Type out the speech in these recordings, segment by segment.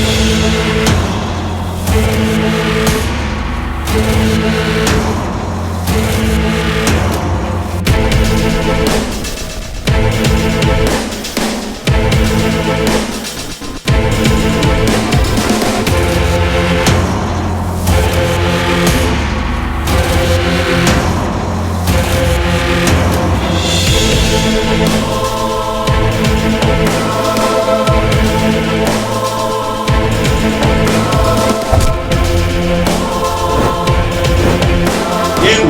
Thank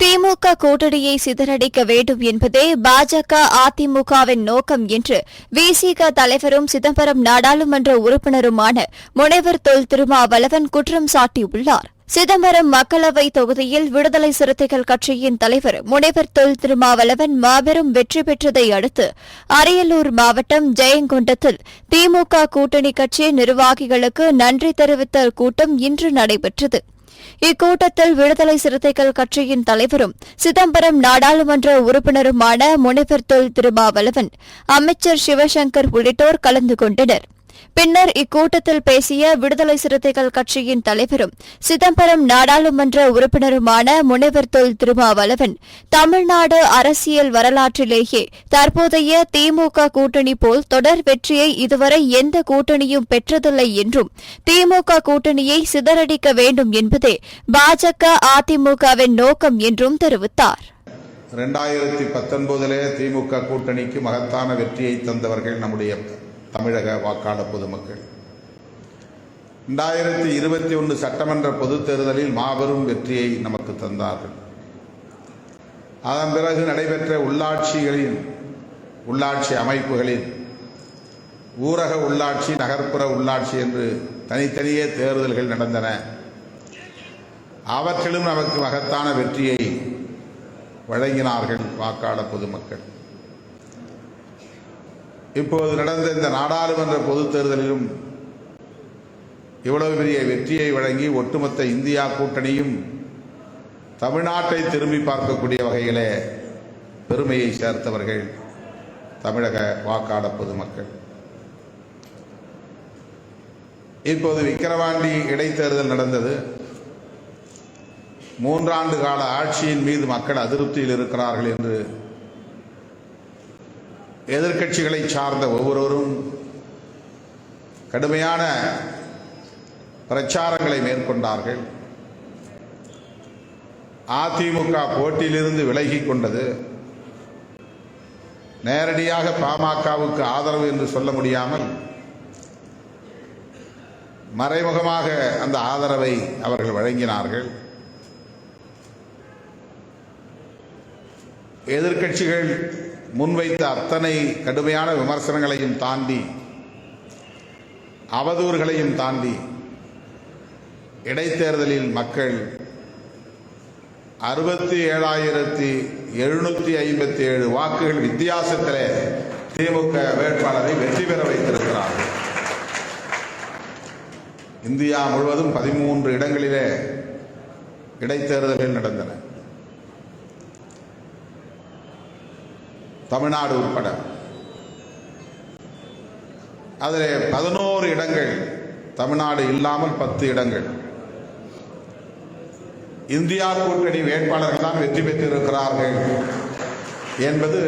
திமுக கூட்டணியை சிதறடிக்க வேண்டும் என்பதே பாஜக அதிமுகவின் நோக்கம் என்று விசிக தலைவரும் சிதம்பரம் நாடாளுமன்ற உறுப்பினருமான முனைவர் தொல் திருமாவளவன் குற்றம் சாட்டியுள்ளார். சிதம்பரம் மக்களவை தொகுதியில் விடுதலை சிறுத்தைகள் கட்சியின் தலைவர் முனைவர் தொல் திருமாவளவன் மாபெரும் வெற்றி பெற்றதை அடுத்து அரியலூர் மாவட்டம் ஜெயங்கொண்டத்தில் திமுக கூட்டணி கட்சி நிர்வாகிகளுக்கு நன்றி தெரிவித்த கூட்டம் இன்று நடைபெற்றது. இக்கூட்டத்தில் விடுதலை சிறுத்தைகள் கட்சியின் தலைவரும் சிதம்பரம் நாடாளுமன்ற உறுப்பினருமான முனைவர் தொல் திருமாவளவன் அமைச்சர் சிவசங்கர் உள்ளிட்டோர் கலந்து கொண்டனர். பின்னர் இக்கூட்டத்தில் பேசிய விடுதலை சிறுத்தைகள் கட்சியின் தலைவரும் சிதம்பரம் நாடாளுமன்ற உறுப்பினருமான முனைவர் தொல் திருமாவளவன் தமிழ்நாடு அரசியல் வரலாற்றிலேயே தற்போதைய திமுக கூட்டணி போல் தொடர் வெற்றியை இதுவரை எந்த கூட்டணியும் பெற்றதில்லை என்றும் திமுக கூட்டணியை சிதறடிக்க வேண்டும் என்பதே பாஜக அதிமுகவின் நோக்கம் என்றும் தெரிவித்தார். இரண்டாயிரத்தி பத்தொன்பதிலே திமுக கூட்டணிக்கு மகத்தான வெற்றியை தந்தவர்கள் நம்முடைய தமிழக வாக்காளர் பொதுமக்கள். ரெண்டாயிரத்தி இருபத்தி ஒன்று சட்டமன்ற பொதுத் தேர்தலில் மாபெரும் வெற்றியை நமக்கு தந்தார்கள். அதன் பிறகு நடைபெற்ற உள்ளாட்சிகளின் உள்ளாட்சி அமைப்புகளில் ஊரக உள்ளாட்சி நகர்ப்புற உள்ளாட்சி என்று தனித்தனியே தேர்தல்கள் நடந்தன. அவற்றிலும் நமக்கு மகத்தான வெற்றியை வழங்கினார்கள் வாக்காளர் பொதுமக்கள். இப்போது நடந்த இந்த நாடாளுமன்ற பொதுத் தேர்தலிலும் இவ்வளவு பெரிய வெற்றியை வழங்கி ஒட்டுமொத்த இந்தியா கூட்டணியும் தமிழ்நாட்டை திரும்பி பார்க்கக்கூடிய வகையிலே பெருமையை சேர்த்தவர்கள் தமிழக வாக்காள பொதுமக்கள். இப்போது விக்கிரவாண்டி இடைத்தேர்தல் நடந்தது. மூன்றாண்டு கால ஆட்சியின் மீது மக்கள் அதிருப்தியில் இருக்கிறார்கள் என்று எதிர்க்கட்சிகளை சார்ந்த ஒவ்வொருவரும் கடுமையான பிரச்சாரங்களை மேற்கொண்டார்கள். அதிமுக போட்டியிலிருந்து விலகி கொண்டது. நேரடியாக பாமகவுக்கு ஆதரவு என்று சொல்ல முடியாமல் மறைமுகமாக அந்த ஆதரவை அவர்கள் வழங்கினார்கள். எதிர்க்கட்சிகள் முன்வைத்த அத்தனை கடுமையான விமர்சனங்களையும் தாண்டி அவதூறுகளையும் தாண்டி இடைத்தேர்தலில் மக்கள் அறுபத்தி ஏழாயிரத்தி எழுநூற்றி ஐம்பத்தி ஏழு வாக்குகள் வித்தியாசத்திலே திமுக வேட்பாளரை வெற்றி பெற வைத்திருக்கிறார்கள். இந்தியா முழுவதும் பதிமூன்று இடங்களிலே இடைத்தேர்தல்கள் நடந்தன. தமிழ்நாடு உட்பட. அதில் பதினோரு இடங்கள் தமிழ்நாடு இல்லாமல் பத்து இடங்கள். இந்தியா கூட்டணி வேட்பாளர்கள் தான் வெற்றி பெற்றிருக்கிறார்கள் என்பது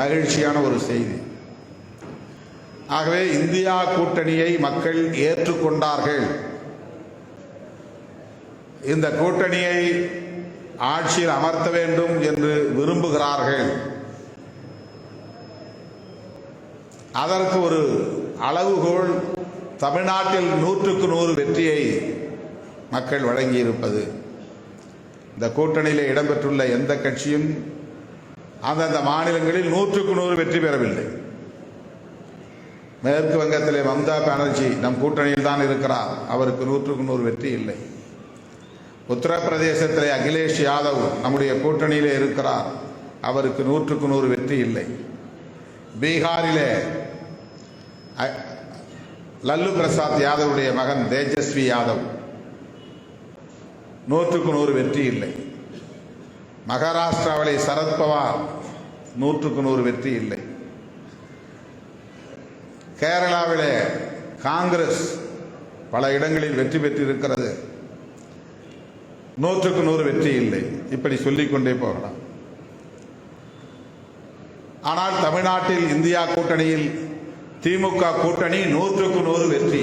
மகிழ்ச்சியான ஒரு செய்தி. ஆகவே இந்தியா கூட்டணியை மக்கள் ஏற்றுக்கொண்டார்கள். இந்த கூட்டணியை ஆட்சியில் அமர்த்த வேண்டும் என்று விரும்புகிறார்கள். அதற்கு ஒரு அளவுகோல் தமிழ்நாட்டில் நூற்றுக்கு நூறு வெற்றியை மக்கள் வழங்கியிருப்பது. இந்த கூட்டணியில் இடம்பெற்றுள்ள எந்த கட்சியும் அந்தந்த மாநிலங்களில் நூற்றுக்கு நூறு வெற்றி பெறவில்லை. மேற்கு வங்கத்திலே மம்தா பானர்ஜி நம் கூட்டணியில் தான் இருக்கிறார். அவருக்கு நூற்றுக்கு நூறு வெற்றி இல்லை. உத்தரப்பிரதேசத்திலே அகிலேஷ் யாதவ் நம்முடைய கூட்டணியிலே இருக்கிறார். அவருக்கு நூற்றுக்கு நூறு வெற்றி இல்லை. பீகாரிலே லல்லு பிரசாத் யாதவுடைய மகன் தேஜஸ்வி யாதவ். நூற்றுக்கு நூறு வெற்றி இல்லை. மகாராஷ்டிராவிலே சரத்பவார் நூற்றுக்கு நூறு வெற்றி இல்லை. கேரளாவிலே காங்கிரஸ் பல இடங்களில் வெற்றி பெற்றிருக்கிறது. நூற்றுக்கு நூறு வெற்றி இல்லை. இப்படி சொல்லிக்கொண்டே போகலாம். ஆனால் தமிழ்நாட்டில் இந்தியா கூட்டணியில் திமுக கூட்டணி நூற்றுக்கு நூறு வெற்றி.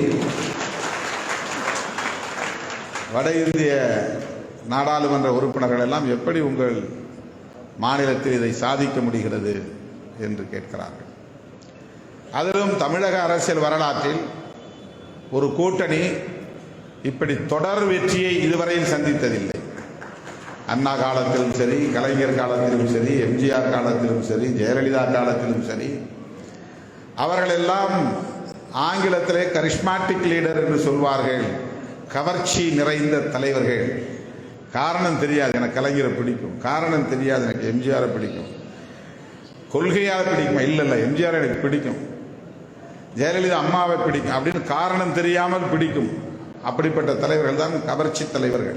வட இந்திய நாடாளுமன்ற உறுப்பினர்கள் எல்லாம் எப்படி உங்கள் மாநிலத்தில் இதை சாதிக்க முடிகிறது என்று கேட்கிறார்கள். அதிலும் தமிழக அரசியல் வரலாற்றில் ஒரு கூட்டணி இப்படி தொடர் வெற்றியை இதுவரையில் சந்தித்ததில்லை. அண்ணா காலத்திலும் சரி கலைஞர் காலத்திலும் சரி எம்ஜிஆர் காலத்திலும் சரி ஜெயலலிதா காலத்திலும் சரி அவர்களெல்லாம் ஆங்கிலத்திலே கரிஷ்மாட்டிக் லீடர் என்று சொல்வார்கள். கவர்ச்சி நிறைந்த தலைவர்கள். காரணம் தெரியாது எனக்கு கலைஞரை பிடிக்கும். காரணம் தெரியாது எனக்கு எம்ஜிஆரை பிடிக்கும். கொள்கையால் பிடிக்குமா? இல்லை இல்லை எம்ஜிஆர் எனக்கு பிடிக்கும். ஜெயலலிதா அம்மாவை பிடிக்கும். அப்படின்னு காரணம் தெரியாமல் பிடிக்கும். அப்படிப்பட்ட தலைவர்கள் தான் கவர்ச்சி தலைவர்கள்.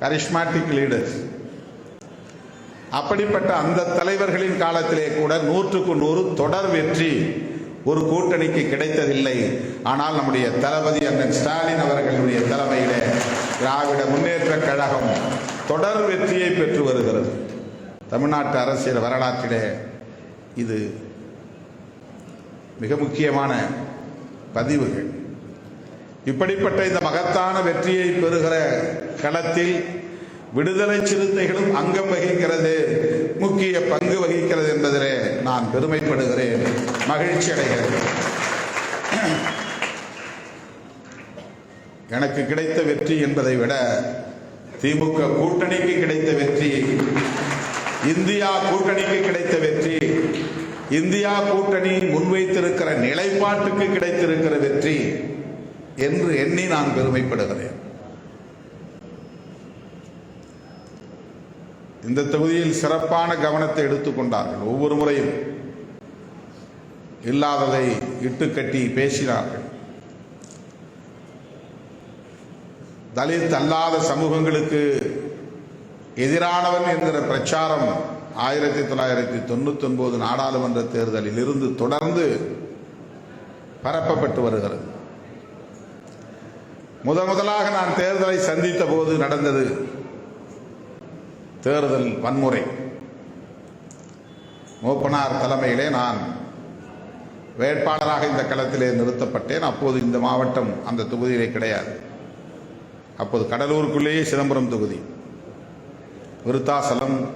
கரிஷ்மாட்டிக் லீடர்ஸ் அப்படிப்பட்ட அந்த தலைவர்களின் காலத்திலே கூட நூற்றுக்கு நூறு தொடர் வெற்றி. ஒரு கூட்டணிக்கு கிடைத்ததில்லை. ஆனால் நம்முடைய தளபதி அண்ணன் ஸ்டாலின் அவர்களுடைய தலைமையிலே திராவிட முன்னேற்ற கழகம் தொடர் வெற்றியை பெற்று வருகிறது. தமிழ்நாட்டு அரசியல் வரலாற்றிலே இது மிக முக்கியமான பதிவுகள். இப்படிப்பட்ட இந்த மகத்தான வெற்றியை பெறுகிற களத்தில் விடுதலை சிறுத்தைகளும் அங்கம் வகிக்கிறது. முக்கிய பங்கு வகிக்கிறது என்பதிலே நான் பெருமைப்படுகிறேன். மகிழ்ச்சி அடைகிறேன் எனக்கு கிடைத்த வெற்றி என்பதை விட திமுக கூட்டணிக்கு கிடைத்த வெற்றி இந்தியா கூட்டணிக்கு கிடைத்த வெற்றி இந்தியா கூட்டணி முன்வைத்திருக்கிற நிலைப்பாட்டுக்கு கிடைத்திருக்கிற வெற்றி என்று எண்ணி நான் பெருமைப்படுகிறேன். இந்த தொகுதியில் சிறப்பான கவனத்தை எடுத்துக்கொண்டார்கள் ஒவ்வொரு முறையும் இல்லாததை இட்டுக்கட்டி பேசினார்கள். தலித் அல்லாத சமூகங்களுக்கு எதிரானவன் என்கிற பிரச்சாரம் ஆயிரத்தி தொள்ளாயிரத்தி தொண்ணூத்தி ஒன்பது நாடாளுமன்ற தேர்தலில் இருந்து தொடர்ந்து பரப்பப்பட்டு வருகிறது. முதன் முதலாக நான் தேர்தலை சந்தித்த போது நடந்தது தேர்தல் வன்முறை. மூப்பனார் தலைமையிலே நான் வேட்பாளராக இந்த களத்திலே நிறுத்தப்பட்டேன். அப்போது இந்த மாவட்டம் அந்த தொகுதியிலே கிடையாது. அப்போது கடலூருக்குள்ளேயே சிதம்பரம் தொகுதி. விருத்தாசலம்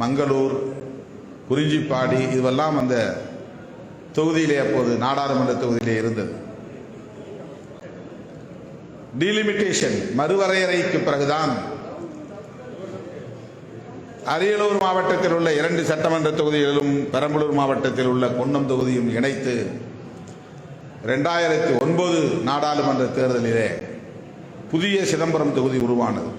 மங்களூர் குறிஞ்சிப்பாடி இதுவெல்லாம் அந்த தொகுதியிலே அப்போது நாடாளுமன்ற தொகுதியிலே இருந்தது. டீலிமிட்டேஷன் மறுவரையறைக்கு பிறகுதான் அரியலூர் மாவட்டத்தில் உள்ள இரண்டு சட்டமன்ற தொகுதிகளிலும் பெரம்பலூர் மாவட்டத்தில் உள்ள பொன்னம் தொகுதியும் இணைத்து ரெண்டாயிரத்தி ஒன்பது நாடாளுமன்ற தேர்தலிலே புதிய சிதம்பரம் தொகுதி உருவானது.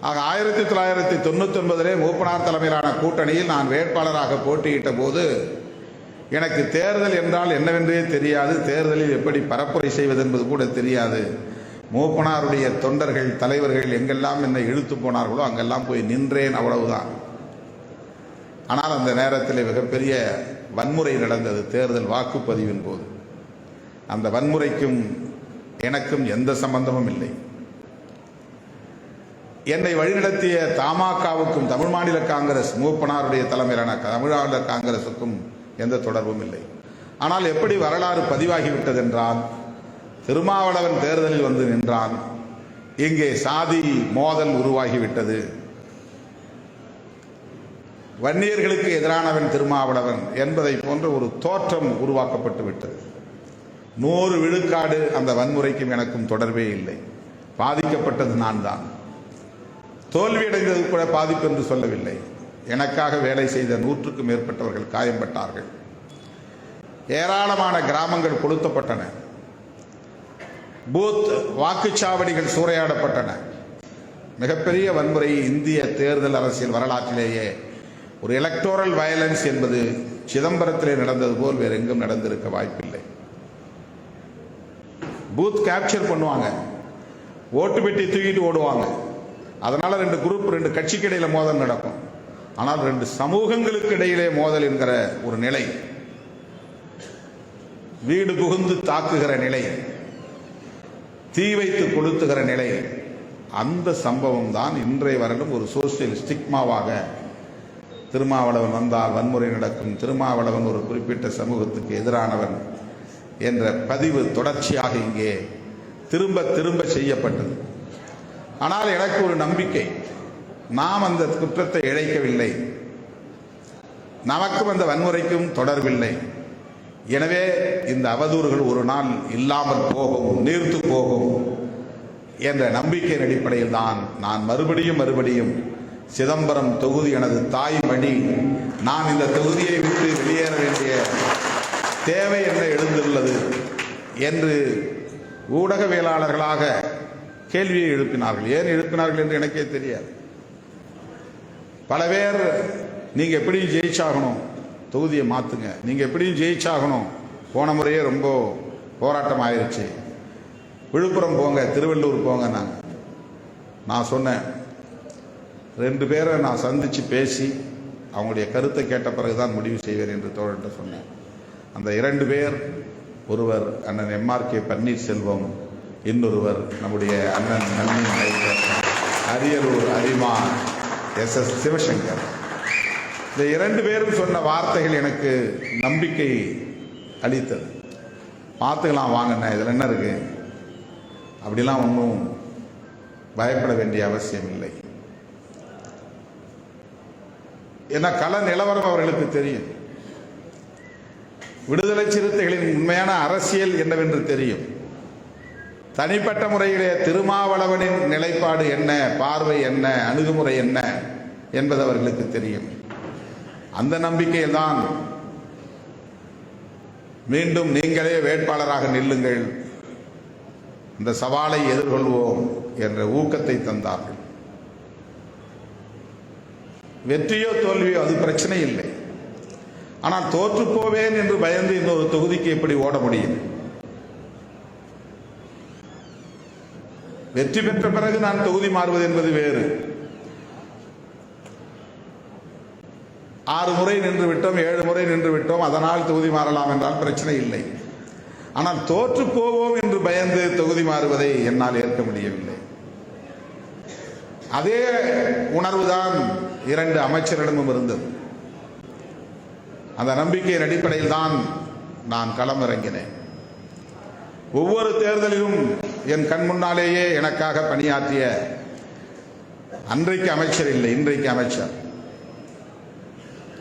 ஆக ஆயிரத்தி தொள்ளாயிரத்தி தொண்ணூத்தி ஒன்பதிலே மூப்பனார் தலைமையிலான கூட்டணியில் நான் வேட்பாளராக போட்டியிட்ட போது எனக்கு தேர்தல் என்றால் என்னவென்றே தெரியாது. தேர்தலில் எப்படி பரப்புரை செய்வது என்பது கூட தெரியாது. மூப்பனாருடைய தொண்டர்கள் தலைவர்கள் எங்கெல்லாம் என்னை இழுத்து போனார்களோ அங்கெல்லாம் போய் நின்றேன் அவ்வளவுதான். ஆனால் அந்த நேரத்தில் மிகப்பெரிய வன்முறை நடந்தது தேர்தல் வாக்குப்பதிவின் போது. அந்த வன்முறைக்கும் எனக்கும் எந்த சம்பந்தமும் இல்லை. என்னை வழிநடத்திய தமாகவுக்கும் தமிழ் மாநில காங்கிரஸ் மூப்பனாருடைய தலைமையிலான தமிழ் மாநில காங்கிரசுக்கும் எந்த தொடர்பும் இல்லை. ஆனால் எப்படி வரலாறு பதிவாகிவிட்டது என்றால் திருமாவளவன் தேர்தலில் வந்து நின்றான். இங்கே சாதி மோதல் உருவாகிவிட்டது. வன்னியர்களுக்கு எதிரானவன் திருமாவளவன் என்பதை போன்ற ஒரு தோற்றம் உருவாக்கப்பட்டு விட்டது நூறு விழுக்காடு அந்த வன்முறைக்கும் எனக்கும் தொடர்பே இல்லை. பாதிக்கப்பட்டது நான் தான் தோல்வியடைந்தது கூட பாதிப்பு என்று சொல்லவில்லை. எனக்காக வேலை செய்த நூற்றுக்கும் மேற்பட்டவர்கள் காயம்பட்டார்கள். ஏராளமான கிராமங்கள் கொளுத்தப்பட்டன. பூத் வாக்குச்சாவடிகள் சூறையாடப்பட்டன. மிகப்பெரிய வன்முறை இந்திய தேர்தல் அரசியல் வரலாற்றிலேயே. ஒரு எலக்டோரல் வயலன்ஸ் என்பது சிதம்பரத்திலே நடந்தது போல் வேறு எங்கும் நடந்திருக்க வாய்ப்பில்லை. பூத் கேப்சர் பண்ணுவாங்க. ஓட்டு பெட்டி தூக்கிட்டு ஓடுவாங்க. அதனால் ரெண்டு குரூப் ரெண்டு கட்சிக்கு இடையில மோதல் நடக்கும். ஆனால் ரெண்டு சமூகங்களுக்கு இடையிலே மோதல் என்கிற ஒரு நிலை. வீடு புகுந்து தாக்குகிற நிலை. தீ வைத்து கொளுத்துகிற நிலை. அந்த சம்பவம் தான் இன்றைய வரலும் ஒரு சோசியல் ஸ்டிக்மாவாக திருமாவளவன் வந்தால் வன்முறை நடக்கும். திருமாவளவன் ஒரு குறிப்பிட்ட சமூகத்துக்கு எதிரானவன் என்ற பதிவு தொடர்ச்சியாக இங்கே திரும்ப திரும்ப செய்யப்பட்டது. ஆனால் எனக்கு ஒரு நம்பிக்கை. நாம் அந்த குற்றத்தை இழைக்கவில்லை. நமக்கும் அந்த வன்முறைக்கும் தொடர்பில்லை. எனவே இந்த அவதூறுகள் ஒரு நாள் இல்லாமல் போகும் நீர்த்து போகும் என்ற நம்பிக்கையின் அடிப்படையில் தான் நான் மறுபடியும் மறுபடியும் சிதம்பரம் தொகுதி எனது தாய் மணி நான் இந்த தொகுதியை விட்டு வெளியேற வேண்டிய தேவை என்ன எழுந்துள்ளது என்று ஊடகவியலாளர்களாக கேள்வியை எழுப்பினார்கள். ஏன் எழுப்பினார்கள் என்று எனக்கே தெரியாது. பல பேர் நீங்கள் எப்படி ஜெயிச்சாகணும். தொகுதியை மாற்றுங்க நீங்கள் எப்படியும் ஜெயிச்சாகணும். போன முறையே ரொம்ப போராட்டம் ஆயிடுச்சு விழுப்புரம் போங்க திருவள்ளூர் போங்க நாங்கள் நான் சொன்னேன். ரெண்டு பேரை நான் சந்தித்து பேசி அவங்களுடைய கருத்தை கேட்ட பிறகு தான் முடிவு செய்வேன் என்று தோழர்கிட்ட சொன்னேன். அந்த இரண்டு பேர் ஒருவர் அண்ணன் எம்ஆர் கே பன்னீர்செல்வம் இன்னொருவர் நம்முடைய அண்ணன் நன்மை அரியலூர் அரிமா எஸ் எஸ் சிவசங்கர். இந்த இரண்டு பேரும் சொன்ன வார்த்தைகள் எனக்கு நம்பிக்கை அளித்தது. பார்த்துக்கலாம் வாங்கண்ணே இதில் என்ன இருக்கு? அப்படிலாம் ஒன்றும் பயப்பட வேண்டிய அவசியம் இல்லை. ஏன்னா கள நிலவரம் அவர்களுக்கு தெரியும். விடுதலை சிறுத்தைகளின் உண்மையான அரசியல் என்னவென்று தெரியும். தனிப்பட்ட முறையிலே திருமாவளவனின் நிலைப்பாடு என்ன பார்வை என்ன அணுகுமுறை என்ன என்பது அவர்களுக்கு தெரியும். அந்த நம்பிக்கையில் தான் மீண்டும் நீங்களே வேட்பாளராக நில்லுங்கள். இந்த சவாலை எதிர்கொள்வோம் என்ற ஊக்கத்தை தந்தார்கள். வெற்றியோ தோல்வியோ அது பிரச்சனை இல்லை. ஆனால் தோற்று போவேன் என்று பயந்து இன்னொரு தொகுதிக்கு எப்படி ஓட முடியும்? வெற்றி பெற்ற பிறகு நான் தொகுதி மாறுவது என்பது வேறு. ஆறு முறை நின்று விட்டோம் ஏழு முறை நின்று விட்டோம். அதனால் தொகுதி மாறலாம் என்றால் பிரச்சனை இல்லை. ஆனால் தோற்று போவோம் என்று பயந்து தொகுதி மாறுவதை என்னால் ஏற்க முடியவில்லை. அதே உணர்வுதான் இரண்டு அமைச்சரிடமும் இருந்தது. அந்த நம்பிக்கையின் அடிப்படையில் தான் நான் களமிறங்கினேன். ஒவ்வொரு தேர்தலிலும் என் கண் முன்னாலேயே எனக்காக பணியாற்றிய அன்றைக்கு அமைச்சர் இல்லை இன்றைக்கு அமைச்சர்.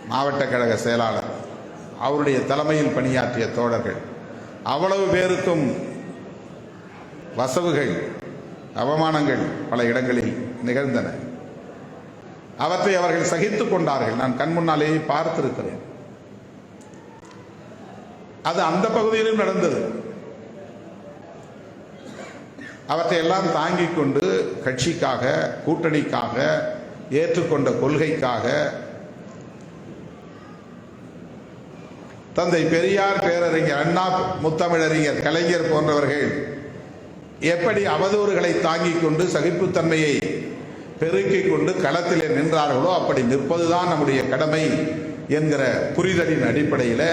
மாவட்ட கழக செயலாளர் அவருடைய தலைமையில் பணியாற்றிய தோழர்கள் அவ்வளவு பேருக்கும் வசவுகள் அவமானங்கள் பல இடங்களில் நிகழ்ந்தன. அவற்றை அவர்கள் சகித்துக் கொண்டார்கள். நான் கண் முன்னாலேயே பார்த்திருக்கிறேன். அது அந்த பகுதியிலும் நடந்தது. அவற்றை எல்லாம் தாங்கிக் கொண்டு கட்சிக்காக கூட்டணிக்காக ஏற்றுக்கொண்ட கொள்கைக்காக தந்தை பெரியார் பேரறிஞர் அண்ணா முத்தமிழறிஞர் கலைஞர் போன்றவர்கள் எப்படி அவதூறுகளை தாங்கிக் கொண்டு சகிப்புத்தன்மையை பெருக்கிக் கொண்டு களத்திலே நின்றார்களோ அப்படி நிற்பதுதான் நம்முடைய கடமை என்கிற புரிதலின் அடிப்படையில்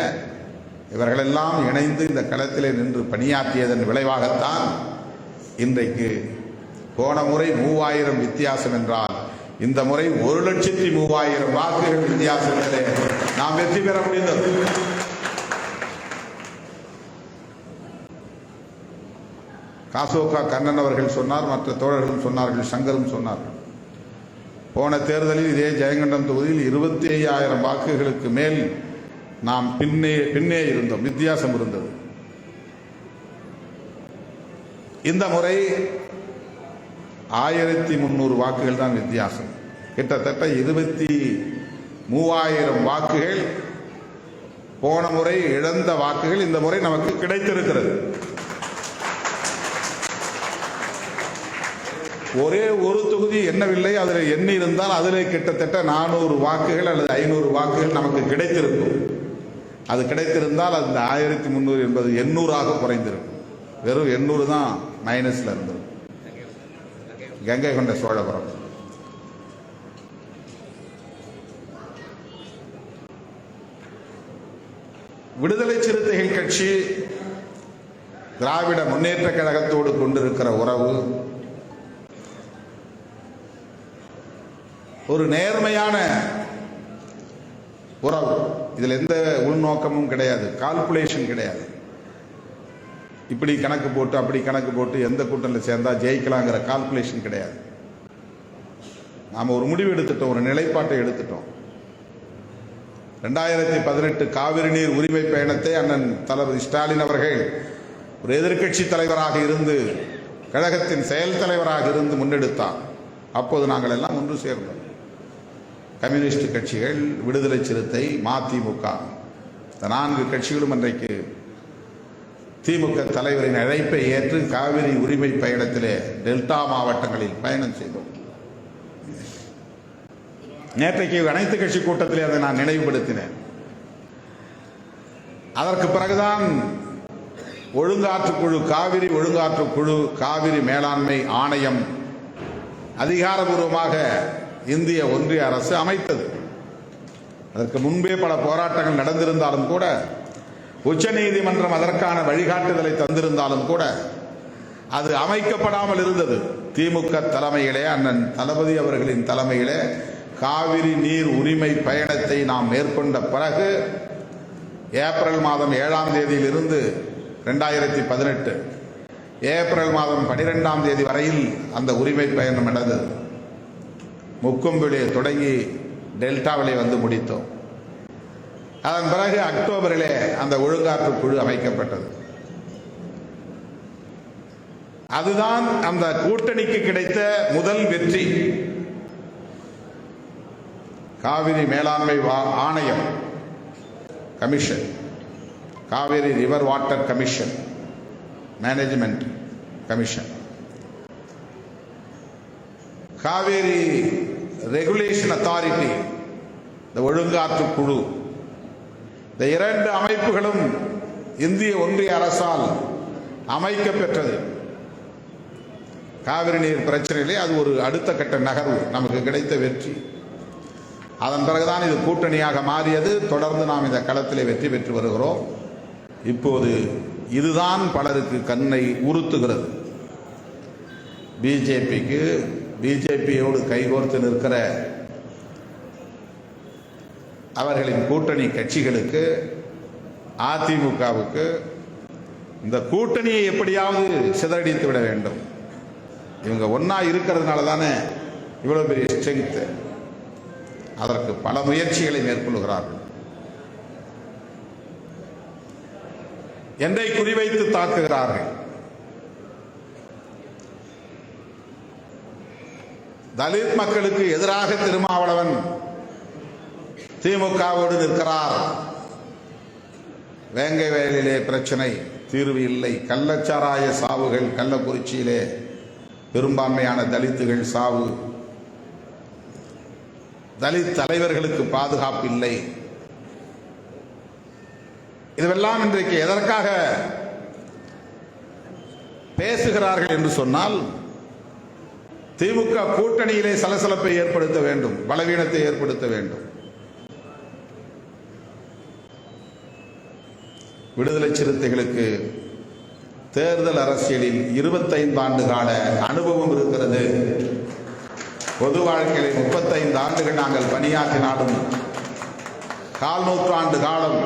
இவர்களெல்லாம் இணைந்து இந்த களத்திலே நின்று பணியாற்றியதன் விளைவாகத்தான் இன்றைக்கு போன முறை மூவாயிரம் வித்தியாசம் என்றால் இந்த முறை ஒரு லட்சத்தி மூவாயிரம் வாக்குகள் வித்தியாசத்திலே நாம் வெற்றி பெற முடிந்தது. காசோகா கண்ணன் அவர்கள் சொன்னார் மற்ற தோழர்களும் சொன்னார்கள் சங்கரும் சொன்னார்கள். போன தேர்தலில் இதே ஜெயங்கண்டம் தொகுதியில் இருபத்தி ஐயாயிரம் வாக்குகளுக்கு மேல் நாம் பின்னே பின்னே இருந்தோம் வித்தியாசம் இருந்தது. இந்த முறை ஆயிரத்தி முந்நூறு வாக்குகள் தான் வித்தியாசம். கிட்டத்தட்ட இருபத்தி மூவாயிரம் வாக்குகள் போன முறை இழந்த வாக்குகள் இந்த முறை நமக்கு கிடைத்திருக்கிறது. ஒரே ஒரு தொகுதி எண்ணவில்லை அதில் எண்ணி இருந்தால் அதில் கிட்டத்தட்ட நானூறு வாக்குகள் அல்லது ஐநூறு வாக்குகள் நமக்கு கிடைத்திருக்கும். அது கிடைத்திருந்தால் அந்த ஆயிரத்தி முந்நூறு என்பது எண்ணூறாக குறைந்திருக்கும். வெறும் எண்ணூறு தான் மைனஸில் இருந்திருக்கும் கங்கை கொண்ட சோழபுரம். விடுதலை சிறுத்தைகள் கட்சி திராவிட முன்னேற்ற கழகத்தோடு கொண்டிருக்கிற உறவு ஒரு நேர்மையான உறவு இதில் எந்த உள்நோக்கமும் கிடையாது. கால்குலேஷன் கிடையாது. இப்படி கணக்கு போட்டு அப்படி கணக்கு போட்டு எந்த கூட்டத்தில் சேர்ந்தா ஜெயிக்கலாங்கிற கால்குலேஷன் கிடையாது. நாம் ஒரு முடிவு எடுத்துட்டோம் ஒரு நிலைப்பாட்டை எடுத்துட்டோம். ரெண்டாயிரத்தி பதினெட்டு காவிரி நீர் உரிமை பயணத்தை அண்ணன் தளபதி ஸ்டாலின் அவர்கள் ஒரு எதிர்க்கட்சி தலைவராக இருந்து கழகத்தின் செயல் தலைவராக இருந்து முன்னெடுத்தார் அப்போது நாங்கள் எல்லாம் ஒன்று சேர்ந்தோம். கம்யூனிஸ்ட் கட்சிகள் விடுதலை சிறுத்தை மதிமுக இந்த நான்கு கட்சிகளும் அன்றைக்கு திமுக தலைவரின் அழைப்பை ஏற்று காவிரி உரிமை பயணத்திலே டெல்டா மாவட்டங்களில் பயணம் செய்தோம். நேற்றைக்கு அனைத்து கட்சி கூட்டத்திலே அதை நான் நினைவுபடுத்தினேன். அதற்கு பிறகுதான் ஒழுங்காற்றுக்குழு காவிரி ஒழுங்காற்றுக்குழு காவிரி மேலாண்மை ஆணையம் அதிகாரபூர்வமாக இந்திய ஒன்றிய அரசு அமைத்தது. அதற்கு முன்பே பல போராட்டங்கள் நடந்திருந்தாலும் கூட உச்சநீதிமன்றம் அதற்கான வழிகாட்டுதலை தந்திருந்தாலும் கூட அது அமைக்கப்படாமல் இருந்தது. திமுக தலைமையிலே அண்ணன் தளபதி அவர்களின் தலைமையிலே காவிரி நீர் உரிமை பயணத்தை நாம் மேற்கொண்ட பிறகு ஏப்ரல் மாதம் ஏழாம் தேதியிலிருந்து ரெண்டாயிரத்தி பதினெட்டு ஏப்ரல் மாதம் பனிரெண்டாம் தேதி வரையில் அந்த உரிமை பயணம் நடந்தது. முக்கொம்பிலே தொடங்கி டெல்டாவிலே வந்து முடித்தோம். அதன் பிறகு அக்டோபரிலே அந்த ஒழுங்காற்று குழு அமைக்கப்பட்டது. அதுதான் அந்த கூட்டணிக்கு கிடைத்த முதல் வெற்றி. காவிரி மேலாண்மை வா- ஆணையம் commission. Kaveri river water commission management commission. Kaveri regulation authority இந்த ஒழுங்காற்று குழு இந்த இரண்டு அமைப்புகளும் இந்திய ஒன்றிய அரசால் அமைக்கப்பெற்றது. காவிரி நீர் பிரச்சனையிலே அது ஒரு அடுத்த கட்ட நகர்வு நமக்கு கிடைத்த வெற்றி. அதன் பிறகுதான் இது கூட்டணியாக மாறியது. தொடர்ந்து நாம் இந்த களத்திலே வெற்றி பெற்று வருகிறோம். இப்போது இதுதான் பலருக்கு கண்ணை உறுத்துகிறது. பிஜேபிக்கு பிஜேபியோடு கைகோர்த்து நிற்கிற அவர்களின் கூட்டணி கட்சிகளுக்கு அதிமுகவுக்கு இந்த கூட்டணியை எப்படியாவது சிதறடித்து விட வேண்டும். இவங்க ஒன்றா இருக்கிறதுனால தானே இவ்வளவு பெரிய ஸ்ட்ரென்த்து அதற்கு பல முயற்சிகளை மேற்கொள்கிறார்கள். என்னை குறிவைத்து தாக்குகிறார்கள். தலித் மக்களுக்கு எதிராக திருமாவளவன் திமுகவோடு நிற்கிறார். வேங்கை வயலிலே பிரச்சனை தீர்வு இல்லை. கள்ளச்சாராய சாவுகள் கள்ளக்குறிச்சியிலே பெரும்பான்மையான தலித்துகள் சாவு. தலித் தலைவர்களுக்கு பாதுகாப்பு இல்லை. இதுவெல்லாம் இன்றைக்கு எதற்காக பேசுகிறார்கள் என்று சொன்னால் திமுக கூட்டணியிலே சலசலப்பை ஏற்படுத்த வேண்டும் பலவீனத்தை ஏற்படுத்த வேண்டும். விடுதலை சிறுத்தைகளுக்கு தேர்தல் அரசியலில் 25 ஆண்டு கால அனுபவம் இருக்கிறது. பொது வாழ்க்கையில் 35 ஆண்டுகள் நாங்கள் பணியாற்றினாலும் கால் நூற்றாண்டு காலம்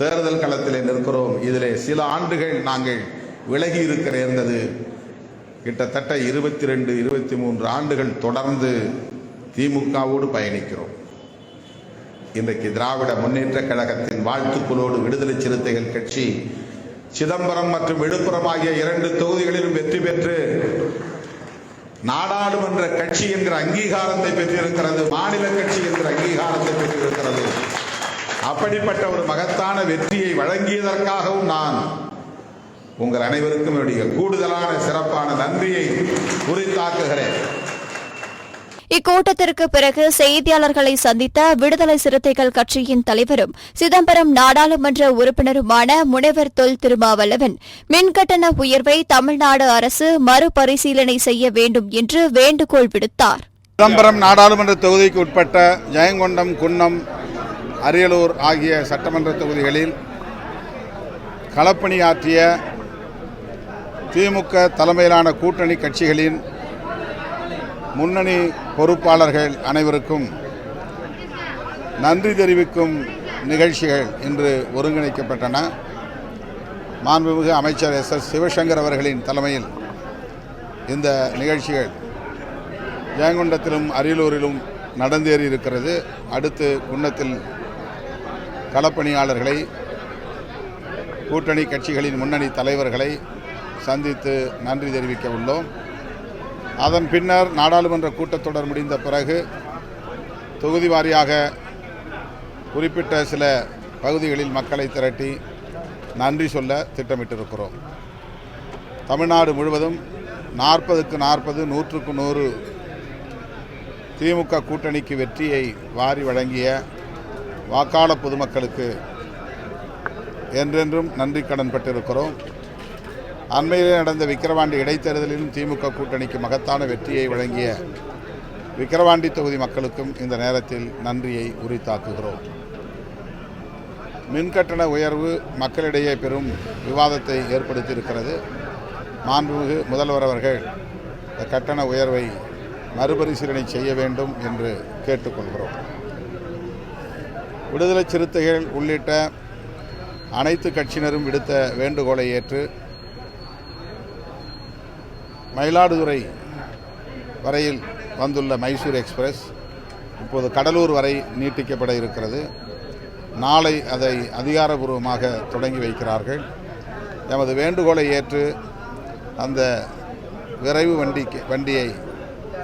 தேர்தல் களத்திலே நிற்கிறோம். இதிலே சில ஆண்டுகள் நாங்கள் விலகி இருக்க நேர்ந்தது. கிட்டத்தட்ட இருபத்தி ரெண்டு இருபத்தி மூன்று ஆண்டுகள் தொடர்ந்து திமுகவோடு பயணிக்கிறோம். இன்றைக்கு திராவிட முன்னேற்ற கழகத்தின் வாழ்த்துக்களோடு விடுதலை சிறுத்தைகள் கட்சி சிதம்பரம் மற்றும் விழுப்புரம் ஆகிய இரண்டு தொகுதிகளிலும் வெற்றி பெற்று நாடாளுமன்ற கட்சி என்கிற அங்கீகாரத்தை பெற்றிருக்கிறது மாநில கட்சி என்கிற அங்கீகாரத்தை பெற்றிருக்கிறது. அப்படிப்பட்ட ஒரு மகத்தான வெற்றியை வழங்கியதற்காகவும் நான் உங்கள் அனைவருக்கும் என்னுடைய கூடுதலான சிறப்பான நன்றியை உரித்தாக்குகிறேன். இக்கூட்டத்திற்கு பிறகு செய்தியாளர்களை சந்தித்த விடுதலை சிறுத்தைகள் கட்சியின் தலைவரும் சிதம்பரம் நாடாளுமன்ற உறுப்பினருமான முனைவர் தொல் திருமாவளவன் மின்கட்டண உயர்வை தமிழ்நாடு அரசு மறுபரிசீலனை செய்ய வேண்டும் என்று வேண்டுகோள் விடுத்தார். சிதம்பரம் நாடாளுமன்ற தொகுதிக்கு உட்பட்ட ஜெயங்கொண்டம் குன்னம் அரியலூர் ஆகிய சட்டமன்ற தொகுதிகளில் களப்பணியாற்றிய திமுக தலைமையிலான கூட்டணி கட்சிகளின் முன்னணி பொறுப்பாளர்கள் அனைவருக்கும் நன்றி தெரிவிக்கும் நிகழ்ச்சிகள் இன்று ஒருங்கிணைக்கப்பட்டன. மாண்புமிகு அமைச்சர் எஸ் எஸ் சிவசங்கர் அவர்களின் தலைமையில் இந்த நிகழ்ச்சிகள் ஜெயங்கொண்டத்திலும் அரியலூரிலும் நடந்தேறி இருக்கிறது. அடுத்து குன்னத்தில் களப்பணியாளர்களை கூட்டணி கட்சிகளின் முன்னணி தலைவர்களை சந்தித்து நன்றி தெரிவிக்க உள்ளோம். அதன் பின்னர் நாடாளுமன்ற கூட்டத்தொடர் முடிந்த பிறகு தொகுதி வாரியாக குறிப்பிட்ட சில பகுதிகளில் மக்களை திரட்டி நன்றி சொல்ல திட்டமிட்டிருக்கிறோம். தமிழ்நாடு முழுவதும் நாற்பதுக்கு நாற்பது நூற்றுக்கு நூறு திமுக கூட்டணிக்கு வெற்றியை வாரி வழங்கிய வாக்காள பொதுமக்களுக்கு என்றென்றும் நன்றி கடன் பட்டிருக்கிறோம் அண்மையிலே நடந்த விக்கிரவாண்டி இடைத்தேர்தலிலும் திமுக கூட்டணிக்கு மகத்தான வெற்றியை வழங்கிய விக்கிரவாண்டி தொகுதி மக்களுக்கும் இந்த நேரத்தில் நன்றியை உரித்தாக்குகிறோம். மின்கட்டண உயர்வு மக்களிடையே பெரும் விவாதத்தை ஏற்படுத்தியிருக்கிறது. மாண்புமிகு முதல்வர் அவர்கள் இந்த கட்டண உயர்வை மறுபரிசீலனை செய்ய வேண்டும் என்று கேட்டுக்கொள்கிறோம். விடுதலை சிறுத்தைகள் உள்ளிட்ட அனைத்து கட்சியினரும் விடுத்த வேண்டுகோளை ஏற்று மயிலாடுதுறை வரையில் வந்துள்ள மைசூர் எக்ஸ்பிரஸ் இப்போது கடலூர் வரை நீட்டிக்கப்பட இருக்கிறது. நாளை அதை அதிகாரபூர்வமாக தொடங்கி வைக்கிறார்கள். எமது வேண்டுகோளை ஏற்று அந்த விரைவு வண்டிக்கு வண்டியை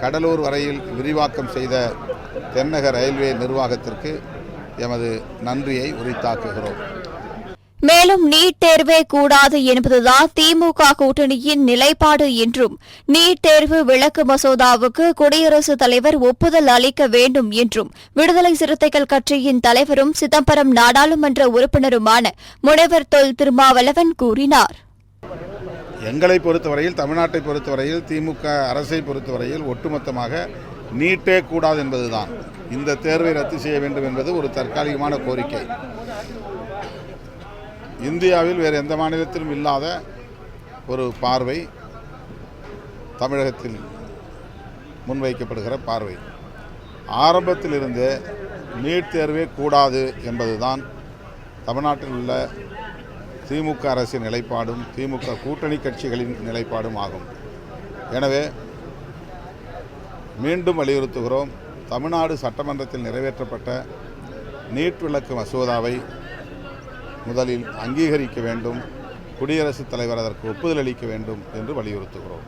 கடலூர் வரையில் விரிவாக்கம் செய்த தென்னக ரயில்வே நிர்வாகத்திற்கு எமது நன்றியை உரித்தாக்குகிறோம். மேலும் நீட் தேர்வே கூடாது என்பதுதான் திமுக கூட்டணியின் நிலைப்பாடு என்றும் நீட் தேர்வு விளக்கு மசோதாவுக்கு குடியரசுத் தலைவர் ஒப்புதல் அளிக்க வேண்டும் என்றும் விடுதலை சிறுத்தைகள் கட்சியின் தலைவரும் சிதம்பரம் நாடாளுமன்ற உறுப்பினருமான முனைவர் தொல் திருமாவளவன் கூறினார். எங்களை பொறுத்தவரையில் தமிழ்நாட்டை பொறுத்தவரையில் திமுக அரசை பொறுத்தவரையில் ஒட்டுமொத்தமாக நீட்டே கூடாது என்பதுதான். இந்த தேர்வை ரத்து செய்ய வேண்டும் என்பது ஒரு தற்காலிகமான கோரிக்கை. இந்தியாவில் வேறு எந்த மாநிலத்திலும் இல்லாத ஒரு பார்வை தமிழகத்தில் முன்வைக்கப்படுகிற பார்வை. ஆரம்பத்திலிருந்து நீட் தேர்வே கூடாது என்பதுதான் தமிழ்நாட்டில் உள்ள திமுக அரசின் நிலைப்பாடும் திமுக கூட்டணி கட்சிகளின் நிலைப்பாடும் ஆகும். எனவே மீண்டும் வலியுறுத்துகிறோம் தமிழ்நாடு சட்டமன்றத்தில் நிறைவேற்றப்பட்ட நீட் விளக்கு மசோதாவை முதலில் அங்கீகரிக்க வேண்டும். குடியரசுத் தலைவர் அதற்கு ஒப்புதல் அளிக்க வேண்டும் என்று வலியுறுத்துகிறோம்.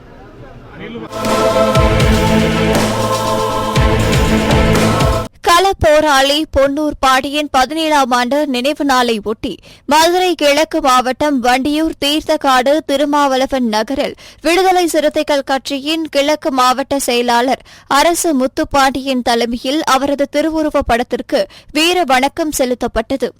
போராளி பொன்னூர் பாடியின் பதினேழாம் ஆண்டு நினைவு நாளை ஒட்டி மதுரை கிழக்கு மாவட்டம் வண்டியூர் தீர்த்தக்காடு திருமாவளவன் நகரில் விடுதலை சிறுத்தைகள் கட்சியின் கிழக்கு மாவட்ட செயலாளர் அரசு முத்துப்பாண்டியின் தலைமையில் அவரது திருவுருவப் படத்திற்கு வீர வணக்கம் செலுத்தப்பட்டது.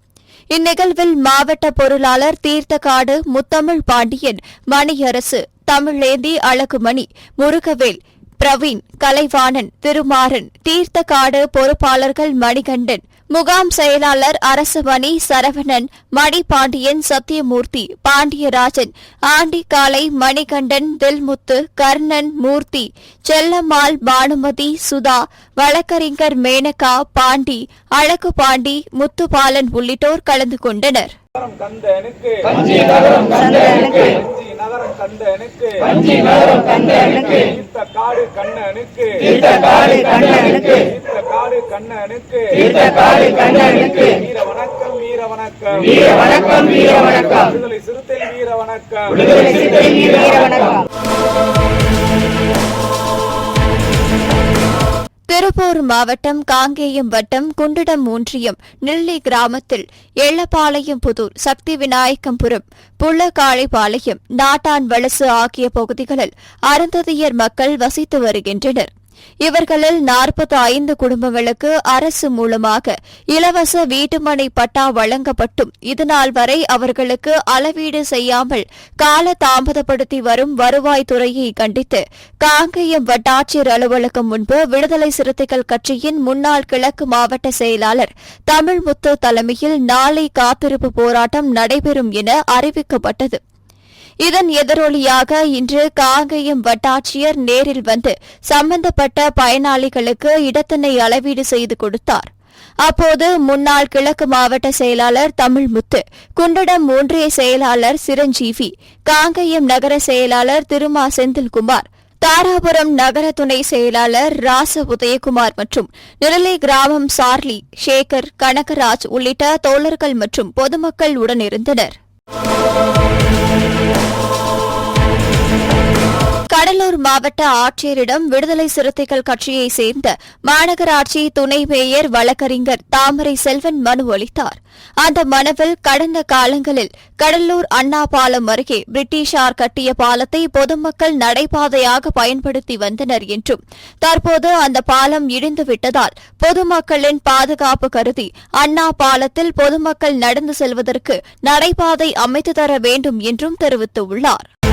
இந்நிகழ்வில் மாவட்ட பொருளாளர் தீர்த்தக்காடு முத்தமிழ் பாண்டியன் மணியரசு தமிழேந்தி அழகுமணி முருகவேல் பிரவீன் கலைவாணன் திருமாறன் தீர்த்தக்காடு பொறுப்பாளர்கள் மணிகண்டன் முகாம் செயலாளர் அரசமணி சரவணன் மணிபாண்டியன் சத்தியமூர்த்தி பாண்டியராஜன் ஆண்டிக்காலை மணிகண்டன் தில்முத்து கர்ணன் மூர்த்தி செல்லம்மாள் பானுமதி சுதா வழக்கறிஞர் மேனகா பாண்டி அழகு பாண்டி முத்துபாலன் உள்ளிட்டோர் கலந்து கொண்டனர். நகரம் கந்தனுக்கு வஞ்சி நகரம் கந்தனுக்கு வஞ்சி நகரம் கந்தனுக்கு வஞ்சி நகரம் கந்தனுக்கு தீர்த்த காடு கண்ணனுக்கு தீர்த்த காடு கண்ணனுக்கு தீர்த்த காடு கண்ணனுக்கு தீர்த்த காடு கண்ணனுக்கு வீர வணக்கம் வீர வணக்கம். வீர வணக்கம் வீர வணக்கம். விடுதலை சிறுத்தை வீர வணக்கம். விடுதலை சிறுத்தை வீர வணக்கம். திருப்பூர் மாவட்டம் காங்கேயம் வட்டம் குண்டிடம் ஒன்றியம் நெல்லி கிராமத்தில் எள்ளப்பாளையம் புதூர் சக்தி விநாயக்கம்புரம் புள்ளக்காளைப்பாளையம் நாட்டான் வலசு ஆகிய பகுதிகளில் அருந்ததியர் மக்கள் வசித்து வருகின்றனர். இவர்களில் நாற்பத்தி ஐந்து குடும்பங்களுக்கு அரசு மூலமாக இலவச வீட்டுமனை பட்டா வழங்கப்பட்டும். இதுநாள் வரை அவர்களுக்கு அளவீடு செய்யாமல் கால தாமதப்படுத்தி வரும் வருவாய்த்துறையை கண்டித்து காங்கேயம் வட்டாட்சியர் அலுவலகம் முன்பு விடுதலை சிறுத்தைகள் கட்சியின் முன்னாள் கிழக்கு மாவட்ட செயலாளர் தமிழ்முத்து தலைமையில் நாளை காத்திருப்பு போராட்டம் நடைபெறும் என அறிவிக்கப்பட்டது. இதன் எதிரொலியாக இன்று காங்கயம் வட்டாட்சியர் நேரில் வந்து சம்பந்தப்பட்ட பயனாளிகளுக்கு இடத்தினை அளவீடு செய்து கொடுத்தார். அப்போது முன்னாள் கிழக்கு மாவட்ட செயலாளர் தமிழ்முத்து குண்டடம் ஒன்றிய செயலாளர் சிரஞ்சீவி காங்கயம் நகர செயலாளர் திருமா செந்தில்குமார் தாராபுரம் நகர துணை செயலாளர் ராச உதயகுமார் மற்றும் நிரலை கிராமம் சார்லி சேகர் கனகராஜ் உள்ளிட்ட தோழர்கள் மற்றும் பொதுமக்கள் உடனிருந்தனர் கடலூர் மாவட்ட ஆட்சியரிடம் விடுதலை சிறுத்தைகள் கட்சியைச் சேர்ந்த மாநகராட்சி துணை மேயர் வழக்கறிஞர் தாமரை செல்வன் மனு அளித்தார். அந்த மனுவில் கடந்த காலங்களில் கடலூர் அண்ணா பாலம் அருகே பிரிட்டிஷார் கட்டிய பாலத்தை பொதுமக்கள் நடைபாதையாக பயன்படுத்தி வந்தனர் என்றும் தற்போது அந்த பாலம் இடிந்து விட்டதால் பொதுமக்களின் பாதுகாப்பு கருதி அண்ணா பாலத்தில் பொதுமக்கள் நடந்து செல்வதற்கு நடைபாதை அமைத்து தர வேண்டும் என்றும் தெரிவித்துள்ளார்.